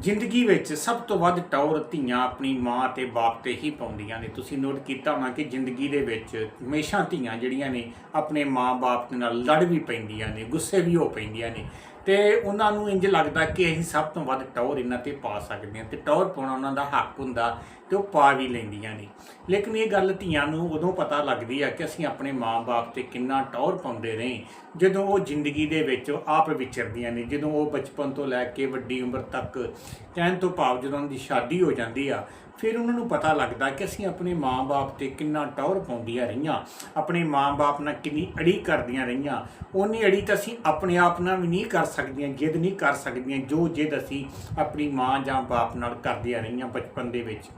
ਜ਼ਿੰਦਗੀ ਵਿੱਚ ਸਭ ਤੋਂ ਵੱਧ ਟੌਰ ਧੀਆਂ ਆਪਣੀ ਮਾਂ ਤੇ ਬਾਪ ਤੇ ਹੀ ਪਾਉਂਦੀਆਂ ਨੇ। ਤੁਸੀਂ ਨੋਟ ਕੀਤਾ ਹੋਣਾ ਕਿ ਜ਼ਿੰਦਗੀ ਦੇ ਵਿੱਚ ਹਮੇਸ਼ਾ ਧੀਆਂ ਜਿਹੜੀਆਂ ਨੇ ਆਪਣੇ ਮਾਂ-ਬਾਪ ਦੇ ਨਾਲ ਲੜ ਵੀ ਪੈਂਦੀਆਂ ਨੇ, ਗੁੱਸੇ ਵੀ ਹੋ ਪੈਂਦੀਆਂ ਨੇ। ਤੇ ਉਹਨਾਂ ਨੂੰ ਇੰਜ ਲੱਗਦਾ ਕਿ ਅਸੀਂ ਸਭ ਤੋਂ ਵੱਧ ਟੌਰ ਇਹਨਾਂ ਤੇ ਪਾ ਸਕਦੇ ਹਾਂ ਤੇ ਟੌਰ ਪਾਉਣਾ ਉਹਨਾਂ ਦਾ ਹੱਕ ਹੁੰਦਾ ਤੇ ਉਹ ਪਾ ਵੀ ਲੈਂਦੀਆਂ ਨੇ। ਲੇਕਿਨ ਇਹ ਗੱਲ ਧੀਆਂ ਨੂੰ ਉਦੋਂ ਪਤਾ ਲੱਗਦੀ ਹੈ ਕਿ ਅਸੀਂ ਆਪਣੇ ਮਾਂ-ਬਾਪ ਤੇ ਕਿੰਨਾ ਟੌਰ ਪਾਉਂਦੇ ਰਹੇ ਜਦੋਂ ਉਹ ਜ਼ਿੰਦਗੀ ਦੇ ਵਿੱਚ ਆਪ ਵਿਚਰਦੀਆਂ ਨੇ, ਜਦੋਂ ਉਹ ਬਚਪਨ ਤੋਂ ਲੈ ਕੇ ਵੱਡੀ ਉਮਰ ਤੱਕ ਕਹਿਣ ਤੋਂ ਭਾਵ ਜਦੋਂ ਉਹਨਾਂ ਦੀ ਸ਼ਾਦੀ ਹੋ ਜਾਂਦੀ ਆ ਫਿਰ ਉਹਨਾਂ ਨੂੰ ਪਤਾ ਲੱਗਦਾ ਕਿ ਅਸੀਂ ਆਪਣੇ ਮਾਂ-ਬਾਪ ਤੇ ਕਿੰਨਾ ਟੌਰ ਪਾਉਂਦੀਆਂ ਰਹੀਆਂ, ਆਪਣੇ ਮਾਂ-ਬਾਪ ਨਾਲ ਕਿੰਨੀ ਅੜੀ ਕਰਦੀਆਂ ਰਹੀਆਂ। ਉਨੀ ਅੜੀ ਤਾਂ ਅਸੀਂ ਆਪਣੇ ਆਪ ਨਾਲ ਵੀ ਨਹੀਂ ਕਰ ਸਕਦੀਆਂ, ਜਿੱਦ ਨਹੀਂ ਕਰ ਸਕਦੀਆਂ, ਜੋ ਜਿੱਦ ਅਸੀਂ ਆਪਣੀ ਮਾਂ ਜਾਂ ਬਾਪ ਨਾਲ ਕਰਦੀਆਂ ਰਹੀਆਂ ਬਚਪਨ ਦੇ ਵਿੱਚ।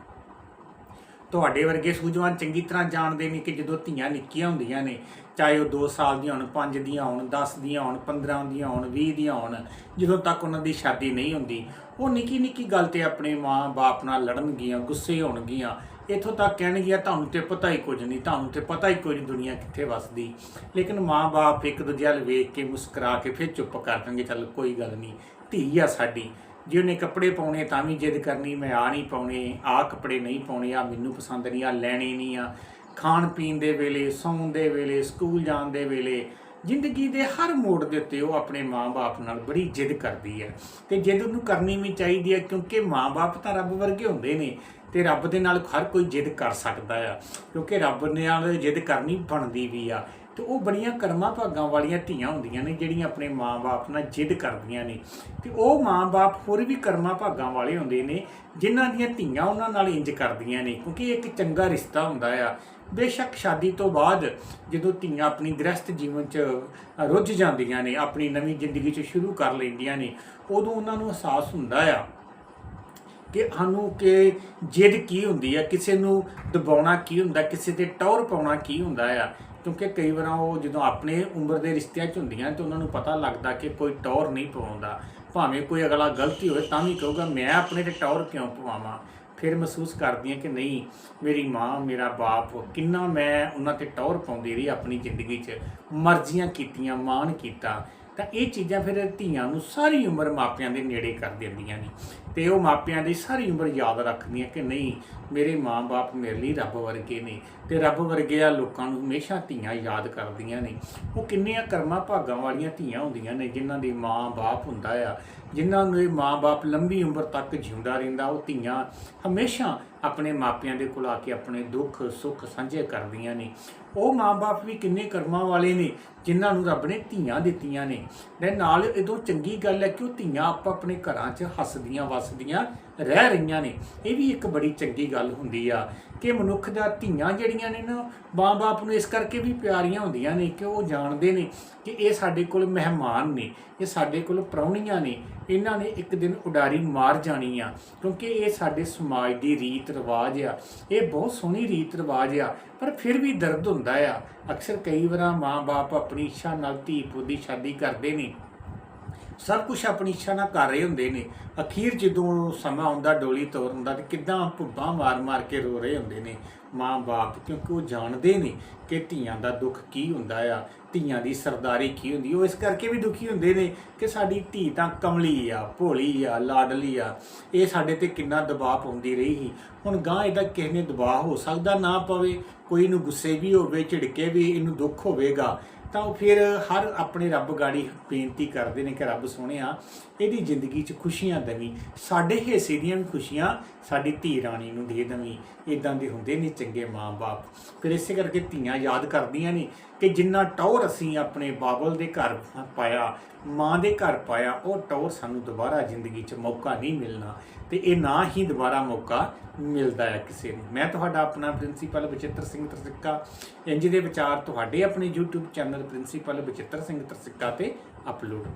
ਤੁਹਾਡੇ ਵਰਗੇ ਸੂਝਵਾਨ ਚੰਗੀ ਤਰ੍ਹਾਂ ਜਾਣਦੇ ਨੇ ਕਿ ਜਦੋਂ ਧੀਆਂ ਨਿੱਕੀਆਂ ਹੁੰਦੀਆਂ ਨੇ, ਚਾਹੇ ਉਹ 2 ਸਾਲ ਦੀਆਂ ਹੋਣ 5 ਦੀਆਂ ਹੋਣ 10 ਦੀਆਂ ਹੋਣ 15 ਦੀਆਂ ਹੋਣ 20 ਦੀਆਂ ਹੋਣ, ਜਦੋਂ ਤੱਕ ਉਹਨਾਂ ਦੀ ਸ਼ਾਦੀ ਨਹੀਂ ਹੁੰਦੀ, ਉਹ ਨਿੱਕੀ ਨਿੱਕੀ ਗੱਲ ਤੇ ਆਪਣੇ ਮਾਂ-ਬਾਪ ਨਾਲ ਲੜਨਗੀਆਂ, ਗੁੱਸੇ ਹੋਣਗੀਆਂ, ਇਥੋਂ ਤੱਕ ਕਹਿਣਗੀਆਂ, ਤੁਹਾਨੂੰ ਤੇ ਪਤਾ ਹੀ ਕੁਝ ਨਹੀਂ, ਤੁਹਾਨੂੰ ਤੇ ਪਤਾ ਹੀ ਕੁਝ ਦੁਨੀਆ ਕਿੱਥੇ ਵੱਸਦੀ। ਲੇਕਿਨ ਮਾਂ-ਬਾਪ ਇੱਕ ਦੂਜੇ ਵੱਲ ਵੇਖ ਕੇ ਮੁਸਕਰਾ ਕੇ ਫਿਰ ਚੁੱਪ ਕਰ ਦੇਣਗੇ ਚੱਲ ਕੋਈ ਗੱਲ ਨਹੀਂ, ਧੀ ਆ ਸਾਡੀ। ਜੇ ਉਹਨੇ ਕੱਪੜੇ ਪਾਉਣੇ ਤਾਂ ਵੀ ਜਿੱਦ ਕਰਨੀ, ਮੈਂ ਆ ਨਹੀਂ ਪਾਉਣੇ ਆ ਕੱਪੜੇ ਨਹੀਂ ਪਾਉਣੇ ਆ ਮੈਨੂੰ ਪਸੰਦ ਨਹੀਂ ਆ ਲੈਣੇ ਨਹੀਂ ਆ। ਖਾਣ ਪੀਣ ਦੇ ਵੇਲੇ, ਸੌਣ ਦੇ ਵੇਲੇ, ਸਕੂਲ ਜਾਣ ਦੇ ਵੇਲੇ, ਜ਼ਿੰਦਗੀ ਦੇ ਹਰ ਮੋੜ ਦੇ ਉੱਤੇ ਉਹ ਆਪਣੇ ਮਾਂ-ਬਾਪ ਨਾਲ ਬੜੀ ਜਿੱਦ ਕਰਦੀ ਹੈ। ਤੇ ਜਿੱਦ ਉਹਨੂੰ ਕਰਨੀ ਵੀ ਚਾਹੀਦੀ ਹੈ ਕਿਉਂਕਿ ਮਾਂ-ਬਾਪ ਤਾਂ ਰੱਬ ਵਰਗੇ ਹੁੰਦੇ ਨੇ ਤੇ ਰੱਬ ਦੇ ਨਾਲ ਹਰ ਕੋਈ ਜਿੱਦ ਕਰ ਸਕਦਾ ਆ। ਕਿਉਂਕਿ ਰੱਬ ਨੇ ਨਾਲ ਜਿੱਦ ਕਰਨੀ ਬਣਦੀ ਵੀ ਆ। ਤੇ ਉਹ ਬੜੀਆਂ ਕਰਮਾਂ ਭਾਗਾਂ ਵਾਲੀਆਂ ਧੀਆਂ ਹੁੰਦੀਆਂ ਨੇ, ਜਿਹੜੀਆਂ ਆਪਣੇ ਮਾਂ-ਬਾਪ ਨਾਲ ਜਿੱਦ ਕਰਦੀਆਂ ਨੇ। ਤੇ ਉਹ ਮਾਂ-ਬਾਪ ਹੋਰ ਵੀ ਕਰਮਾਂ ਭਾਗਾਂ ਵਾਲੇ ਹੁੰਦੇ ਨੇ, ਜਿਨ੍ਹਾਂ ਦੀਆਂ ਧੀਆਂ ਉਹਨਾਂ ਨਾਲ ਇੰਜ ਕਰਦੀਆਂ ਨੇ, ਕਿਉਂਕਿ ਇਹ ਇੱਕ ਚੰਗਾ ਰਿਸ਼ਤਾ ਹੁੰਦਾ ਆ। ਬੇਸ਼ੱਕ ਸ਼ਾਦੀ ਤੋਂ ਬਾਅਦ ਜਦੋਂ ਧੀਆਂ ਆਪਣੀ ਗ੍ਰਸਥ ਜੀਵਨ 'ਚ ਰੁੱਝ ਜਾਂਦੀਆਂ ਨੇ, ਆਪਣੀ ਨਵੀਂ ਜ਼ਿੰਦਗੀ 'ਚ ਸ਼ੁਰੂ ਕਰ ਲੈਂਦੀਆਂ ਨੇ, ਉਦੋਂ ਉਹਨਾਂ ਨੂੰ ਅਹਿਸਾਸ ਹੁੰਦਾ ਆ ਕਿ ਸਾਨੂੰ ਕਿ ਜਿੱਦ ਕੀ ਹੁੰਦੀ ਹੈ ਕਿਸੇ ਨੂੰ ਦਬਾਉਣਾ ਕੀ ਹੁੰਦਾ, ਕਿਸੇ ਤੇ ਟੌਰ ਪਾਉਣਾ ਕੀ ਹੁੰਦਾ ਆ। ਕਿਉਂਕਿ ਕਈ ਵਾਰ ਉਹ ਜਦੋਂ ਆਪਣੇ ਉਮਰ ਦੇ ਰਿਸ਼ਤਿਆਂ 'ਚ ਹੁੰਦੀਆਂ ਤੇ ਉਹਨਾਂ ਨੂੰ ਪਤਾ ਲੱਗਦਾ ਕਿ ਕੋਈ ਟੌਰ ਨਹੀਂ ਪਵਾਉਂਦਾ। ਭਾਵੇਂ ਕੋਈ ਅਗਲਾ ਗਲਤੀ ਹੋਵੇ, ਤਾਂ ਵੀ ਕਹੂਗਾ, ਮੈਂ ਆਪਣੇ ਤੇ ਟੌਰ ਕਿਉਂ ਪਵਾਵਾਂ? ਫਿਰ ਮਹਿਸੂਸ ਕਰਦੀਆਂ ਕਿ ਨਹੀਂ, ਮੇਰੀ ਮਾਂ, ਮੇਰਾ ਬਾਪ, ਕਿੰਨਾ ਮੈਂ ਉਹਨਾਂ ਤੇ ਟੌਰ ਪਾਉਂਦੀ ਰਹੀ ਆਪਣੀ ਜ਼ਿੰਦਗੀ 'ਚ। ਮਰਜ਼ੀਆਂ ਕੀਤੀਆਂ, ਮਾਣ ਕੀਤਾ। ਤਾਂ ਇਹ ਚੀਜ਼ਾਂ ਫਿਰ ਧੀਆਂ ਨੂੰ ਸਾਰੀ ਉਮਰ ਮਾਪਿਆਂ ਦੇ ਨੇੜੇ ਕਰ ਦਿੰਦੀਆਂ ਨੇ। ਤੇ ਉਹ ਮਾਪਿਆਂ ਦੀ ਸਾਰੀ ਉਮਰ ਯਾਦ ਰੱਖਦੀਆਂ ਕਿ ਨਹੀਂ, ਮੇਰੇ ਮਾਂ-ਬਾਪ ਮੇਰੇ ਲਈ ਰੱਬ ਵਰਗੇ ਨੇ ਤੇ ਰੱਬ ਵਰਗੇ ਆ ਲੋਕਾਂ ਨੂੰ ਹਮੇਸ਼ਾ ਧੀਆਂ ਯਾਦ ਕਰਦੀਆਂ ਨੇ। ਉਹ ਕਿੰਨੀਆਂ ਕਰਮਾਂ ਭਾਗਾਂ ਵਾਲੀਆਂ ਧੀਆਂ ਹੁੰਦੀਆਂ ਨੇ ਜਿਨ੍ਹਾਂ ਦੇ ਮਾਂ-ਬਾਪ ਹੁੰਦਾ ਆ। ਜਿਨ੍ਹਾਂ ਨੂੰ ਇਹ ਮਾਂ-ਬਾਪ ਲੰਬੀ ਉਮਰ ਤੱਕ ਜਿਉਂਦਾ ਰਹਿੰਦਾ, ਉਹ ਧੀਆਂ ਹਮੇਸ਼ਾ ਆਪਣੇ ਮਾਪਿਆਂ ਦੇ ਕੋਲ ਆ ਕੇ ਆਪਣੇ ਦੁੱਖ, ਸੁੱਖ ਸਾਂਝੇ ਕਰਦੀਆਂ ਨੇ। ਉਹ ਮਾਂ-ਬਾਪ ਵੀ ਕਿੰਨੇ ਕਰਮਾਂ ਵਾਲੇ ਨੇ ਜਿਨ੍ਹਾਂ ਨੂੰ ਰੱਬ ਨੇ ਧੀਆਂ ਦਿੱਤੀਆਂ ਨੇ। ਤੇ ਨਾਲ ਇਦੋਂ ਚੰਗੀ ਗੱਲ ਹੈ ਕਿ ਉਹ ਧੀਆਂ ਆਪ ਆਪਣੇ ਘਰਾਂ 'ਚ ਹੱਸਦੀਆਂ ਵਸਦੀਆਂ ਰਹਿ ਰਹੀਆਂ ਨੇ। ਇਹ ਵੀ ਇੱਕ ਬੜੀ ਚੰਗੀ ਗੱਲ ਹੁੰਦੀ ਆ ਕਿ ਮਨੁੱਖ ਦਾ ਧੀਆਂ ਜਿਹੜੀਆਂ ਨੇ ਨਾ, ਮਾਂ-ਬਾਪ ਨੂੰ ਇਸ ਕਰਕੇ ਵੀ ਪਿਆਰੀਆਂ ਹੁੰਦੀਆਂ ਨੇ ਕਿ ਉਹ ਜਾਣਦੇ ਨੇ ਕਿ ਇਹ ਸਾਡੇ ਕੋਲ ਮਹਿਮਾਨ ਨੇ, ਇਹ ਸਾਡੇ ਕੋਲ ਪ੍ਰਾਹੁਣੀਆਂ ਨੇ, ਇਹਨਾਂ ਨੇ ਇੱਕ ਦਿਨ ਉਡਾਰੀ ਮਾਰ ਜਾਣੀ ਆ, ਕਿਉਂਕਿ ਇਹ ਸਾਡੇ ਸਮਾਜ ਦੀ ਰੀਤ ਰਿਵਾਜ ਆ। ਇਹ ਬਹੁਤ ਸੋਹਣੀ ਰੀਤ ਰਿਵਾਜ ਆ, ਪਰ ਫਿਰ ਵੀ ਦਰਦ ਹੁੰਦਾ ਆ। ਅਕਸਰ ਕਈ ਵਾਰਾਂ ਮਾਂ-ਬਾਪ ਆਪਣੀ ਇੱਛਾ ਨਾਲ ਧੀ ਪੁੱਤ ਦੀ ਸ਼ਾਦੀ ਕਰਦੇ ਨੇ। ਸਭ ਕੁਝ ਆਪਣੀ ਇੱਛਾ ਨਾਲ ਕਰ ਰਹੇ ਹੁੰਦੇ ਨੇ। ਅਖੀਰ ਜਦੋਂ ਸਮਾਂ ਆਉਂਦਾ, ਡੋਲੀ ਤੋਰਨ ਦਾ ਤੇ ਕਿਦਾਂ ਭੁੱਬਾਂ ਮਾਰ-ਮਾਰ ਕੇ ਰੋ ਰਹੇ ਹੁੰਦੇ ਨੇ। ਮਾਂ-ਬਾਪ ਕਿਉਂਕਿ ਉਹ ਜਾਣਦੇ ਨੇ ਕਿ ਧੀਆਂ ਦਾ ਦੁੱਖ ਕੀ ਹੁੰਦਾ ਆ, ਧੀਆਂ ਦੀ ਸਰਦਾਰੀ ਕੀ ਹੁੰਦੀ ਉਹ ਇਸ ਕਰਕੇ ਵੀ ਦੁਖੀ ਹੁੰਦੇ ਨੇ ਕਿ ਸਾਡੀ ਧੀ ਤਾਂ ਕਮਲੀ ਆ, ਭੋਲੀ ਆ, ਲਾਡਲੀ ਆ। ਇਹ ਸਾਡੇ ਤੇ ਕਿੰਨਾ ਦਬਾਅ ਪਾਉਂਦੀ ਰਹੀ ਸੀ। ਹੁਣ ਗਾਂ ਇਹਦਾ ਕਿਸੇ ਨੇ ਦਬਾਅ ਹੋ ਸਕਦਾ ਨਾ ਪਵੇ, ਕੋਈ ਨੂੰ ਗੁੱਸੇ ਵੀ ਹੋਵੇ, ਝਿੜਕੇ ਵੀ, ਇਹਨੂੰ ਦੁੱਖ ਹੋਵੇਗਾ। ਤਾਂ ਉਹ ਫਿਰ ਹਰ ਆਪਣੇ ਰੱਬ ਗਾੜੀ ਬੇਨਤੀ ਕਰਦੇ ਨੇ ਕਿ ਰੱਬ ਸੋਹਣਿਆ ਇਹਦੀ ਜ਼ਿੰਦਗੀ 'ਚ ਖੁਸ਼ੀਆਂ ਦੇਵੀਂ। ਸਾਡੇ ਹਿੱਸੇ ਦੀਆਂ ਵੀ ਖੁਸ਼ੀਆਂ ਸਾਡੀ ਧੀ ਰਾਣੀ ਨੂੰ ਦੇ ਦੇਵੀਂ। ਇਦਾਂ ਦੇ ਹੁੰਦੇ ਨੇ ਚੰਗੇ ਮਾਂ-ਬਾਪ। ਫਿਰ ਇਸੇ ਕਰਕੇ ਧੀਆਂ ਯਾਦ ਕਰਦੀਆਂ ਨੇ ਕਿ ਜਿੰਨਾ ਟੌਰ ਅਸੀਂ ਆਪਣੇ ਬਾਬਲ ਦੇ ਘਰ ਪਾਇਆ, ਮਾਂ ਦੇ ਘਰ ਪਾਇਆ, ਉਹ ਟੌਰ ਸਾਨੂੰ ਦੁਬਾਰਾ ਜ਼ਿੰਦਗੀ 'ਚ ਮੌਕਾ ਨਹੀਂ ਮਿਲਣਾ। ਤੇ ਇਹ ਨਾ ਹੀ ਦੁਬਾਰਾ ਮੌਕਾ ਮਿਲਦਾ ਹੈ ਕਿਸੇ ਨੂੰ। ਮੈਂ ਤੁਹਾਡਾ ਆਪਣਾ ਪ੍ਰਿੰਸੀਪਲ ਬਚਿੱਤਰ ਸਿੰਘ ਤਰਸਿੱਕਾ। ਇੰਜ ਦੇ ਵਿਚਾਰ ਤੁਹਾਡੇ ਆਪਣੇ YouTube channel principal Bachittar Singh Tarsikka ਤੇ ਅਪਲੋਡ